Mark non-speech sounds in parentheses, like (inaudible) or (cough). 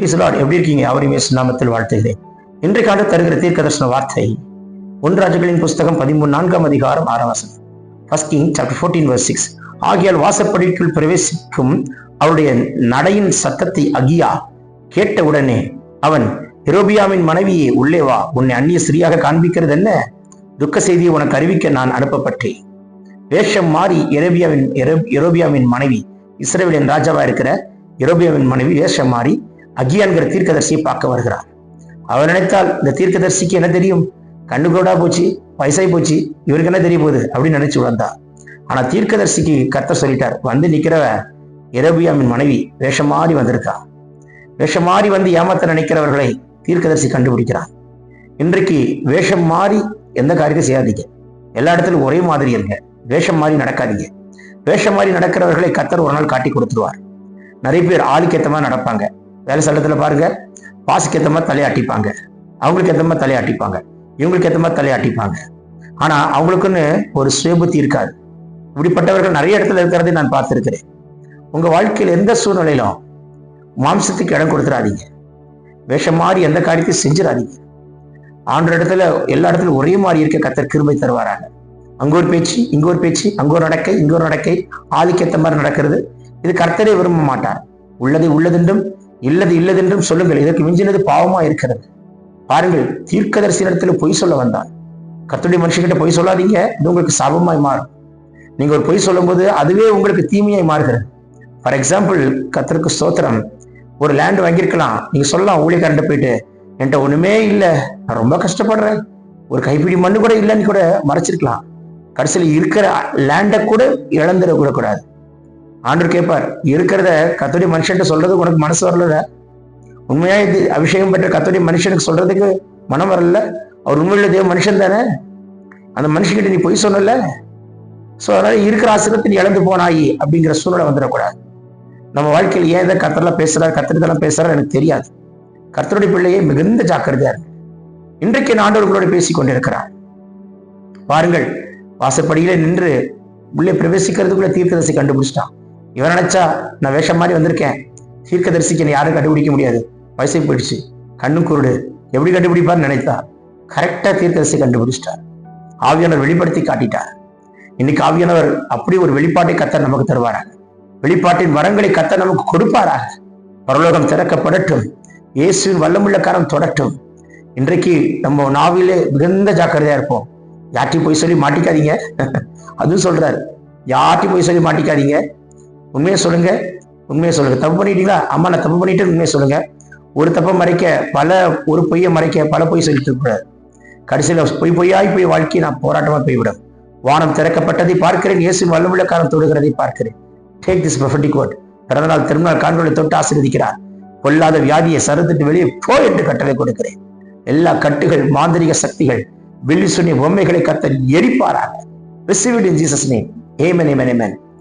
பிரைஸ்லாட் எப்படி இருக்கீங்க? அவரையும் நாமத்தில் வாழ்த்துகிறேன். இன்றைக்காக தருகிற தீர்க்க தரிசன வார்த்தை ஒன்றாஜுகளின் புஸ்தகம் பதிமூணு நான்காம் அதிகாரம் ஆறாம் வசனம். First king chapter fourteen verse six ஆகியால் வாசப்படிக்குள் பிரவேசிக்கும் அவருடைய நடையின் சத்தத்தை அகியா கேட்ட உடனே அவன் எரோபியாவின் மனைவியே உள்ளே வா. உன்னை அந்நிய ஸ்திரீயாக காண்பிக்கிறது என்ன? துக்க செய்தியை உனக்கு அறிவிக்க நான் அனுப்பப்பட்டேன். வேஷம் மாறி எரோபியாவின் எரோபியாவின் மனைவி இஸ்ரேலின் ராஜாவா இருக்கிற எரோபியாவின் மனைவி வேஷம் மாறி அகியான்கிற தீர்க்கதரிசியை பார்க்க வருகிறார். அவர் நினைத்தால் இந்த தீர்க்கதர்சிக்கு என்ன தெரியும்? கண்ணு கூடா போச்சு வயசாகி போச்சு இவருக்கு என்ன தெரிய போகுது? அப்படின்னு நினைச்சு வந்தா ஆனா தீர்க்கதர்சிக்கு கத்த சொல்லிட்டார் வந்து நிக்கிறவ இரபியாமின் மனைவி வேஷம் மாறி வந்திருக்கா. வேஷம் மாறி வந்து ஏமாத்த நினைக்கிறவர்களை தீர்க்கதர்சி கண்டுபிடிக்கிறார். இன்றைக்கு வேஷம் மாறி எந்த காரியத்தையும் செய்யாதீங்க. எல்லா இடத்துலயும் ஒரே மாதிரி இருங்க. வேஷம் மாறி நடக்காதீங்க. வேஷம் மாறி நடக்கிறவர்களை கத்தர் ஒரு நாள் காட்டி கொடுத்துருவார். நிறைய பேர் ஆளுக்கேத்தமா மாதிரி நடப்பாங்க. வேலை சட்டத்தில் பாருங்க. பாசுக்கு ஏத்த மாதிரி தலையாட்டிப்பாங்க. அவங்களுக்கு ஏத்த மாதிரி தலையாட்டிப்பாங்க. இவங்களுக்கு ஏத்த மாதிரி தலையாட்டிப்பாங்க. ஆனா அவங்களுக்குன்னு ஒரு சுயபுத்தி இருக்காது. இப்படிப்பட்டவர்கள் நிறைய இடத்துல இருக்கிறதே நான் பார்த்திருக்கிறேன். உங்க வாழ்க்கையில் எந்த சூழ்நிலையிலும் மாம்சத்துக்கு இடம் கொடுத்துடாதீங்க வேஷம் மாறி எந்த காரியத்தையும் செஞ்சிடாதீங்க. ஆண்டு இடத்துல எல்லா இடத்துலையும் ஒரே மாதிரி இருக்க கத்தர் கிருமை தருவாராங்க அங்க ஒரு பேச்சு இங்க ஒரு பேச்சு அங்க ஒரு நடக்கை இங்க ஒரு நடக்கை. ஆளுக்கேத்த மாதிரி நடக்கிறது. இது கர்த்தரே விரும்ப மாட்டார் உள்ளதை உள்ளதென்றும் இல்லது இல்லதென்றும் சொல்லுங்கள். இதற்கு மிஞ்சினது பாவமா இருக்கிறது. பாருங்கள் தீர்க்கதரிசனத்துல பொய் சொல்ல வந்தான் கத்துடைய மனுஷங்கிட்ட பொய் சொல்லாதீங்க. இது உங்களுக்கு சாபமாய் மாறும். நீங்க ஒரு பொய் சொல்லும்போது அதுவே உங்களுக்கு தீமையாய் மாறுகிறது. ஃபார் எக்ஸாம்பிள் கத்தருக்கு ஸ்தோத்திரம். ஒரு லேண்ட் வாங்கியிருக்கலாம். நீங்க சொல்லலாம் ஊழியக்காரன்ட்ட போயிட்டு என்கிட்ட ஒண்ணுமே இல்லை. நான் ரொம்ப கஷ்டப்படுறேன். ஒரு கைப்பிடி மண்ணு கூட இல்லைன்னு கூட மறைச்சிருக்கலாம். கடைசியில் இருக்கிற லேண்டை கூட இழந்துட கூடாது ஆண்டவர் கேட்பார் இருக்கிறத கத்தோடி மனுஷன்ட்டு சொல்றது உனக்கு மனசு வரல உண்மையா இது அபிஷேகம் பெற்ற கத்தோடி மனுஷனுக்கு சொல்றதுக்கு மனம் வரல? அவர் உண்மையுள்ள தேவ மனுஷன் தானே? அந்த மனுஷன்கிட்ட நீ பொய் சொன்னல? ஸோ அதனால இருக்கிற ஆசிரியத்தை நீ இழந்து போனாயி அப்படிங்கிற சூழ்நிலை வந்துடக்கூடாது. நம்ம வாழ்க்கையில் ஏன் இதை கத்தரெல்லாம் பேசுறாரு கத்திரத்தெல்லாம் பேசுறாரு எனக்கு தெரியாது. கர்த்தருடைய பிள்ளையே மிகுந்த ஜாக்கிரதையா இருக்கு. இன்றைக்கு நான் ஆண்டவர்களோடு பேசிக் கொண்டிருக்கிறார் பாருங்கள் வாசப்படியில நின்று உள்ளே பிரவேசிக்கிறதுக்குள்ள தீர்க்கதரிசி கண்டுபிடிச்சிட்டான். இவன் நினைச்சா நான் வேஷம் மாதிரி வந்திருக்கேன். தீர்க்கதரிசிக்கு என்னை யாரும் கண்டுபிடிக்க முடியாது. வயசை போயிடுச்சு. கண்ணும் குருடு. எப்படி கண்டுபிடிப்பார்னு நினைத்தா கரெக்டா தீர்க்கதரிசி கண்டுபிடிச்சிட்டார். ஆவியானவர் வெளிப்படுத்தி காட்டிட்டார். இன்னைக்கு ஆவியானவர் அப்படி ஒரு வெளிப்பாட்டை கத்த நமக்கு தருவாராக. வெளிப்பாட்டின் வரங்களை கத்த நமக்கு கொடுப்பாராக. பரலோகம் திறக்கப்படட்டும். இயேசுவின் வல்லமுள்ள காரம் தொடட்டும். இன்றைக்கு நம்ம நாவிலே மிகுந்த ஜாக்கிரதையா இருப்போம். யார்ட்டையும் போய் சொல்லி மாட்டிக்காதீங்க. (laughs) அதுவும் சொல்றாரு. யார்ட்டையும் போய் சொல்லி மாட்டிக்காதீங்க. உண்மையை சொல்லுங்க. உண்மையை சொல்லுங்க. தப்பு பண்ணிட்டீங்களா? அம்மா நான் தப்பு பண்ணிட்டு உண்மையை சொல்லுங்க. ஒரு தப்பை மறைக்க பல ஒரு பொய்யை மறைக்க பல பொய் சொல்லிட்டு கூடாது கடைசியில் பொய் பொய்யாய் போய் வாழ்க்கையை நான் போராட்டமாக போய்விடும். வானம் திறக்கப்பட்டதை பார்க்கிறேன். இயேசு வல்லமுள்ள காலம் தொடுகிறதை பார்க்கிறேன். டேக் திஸ் ப்ரொஃபட்டிக் வேர்ட் பிறந்தநாள் திருநாள் காண்களை தொட்டு ஆசீர்வதிக்கிறார். கொல்லாத வியாதியை சருந்துட்டு வெளியே போ என்று கட்டளை கொடுக்கிறேன். எல்லா கட்டுகள் மாந்திரிக சக்திகள் வில்லி சுனி பொம்மைகளை கத்தல் எரிப்பாராக. Receive in Jesus name amen amen amen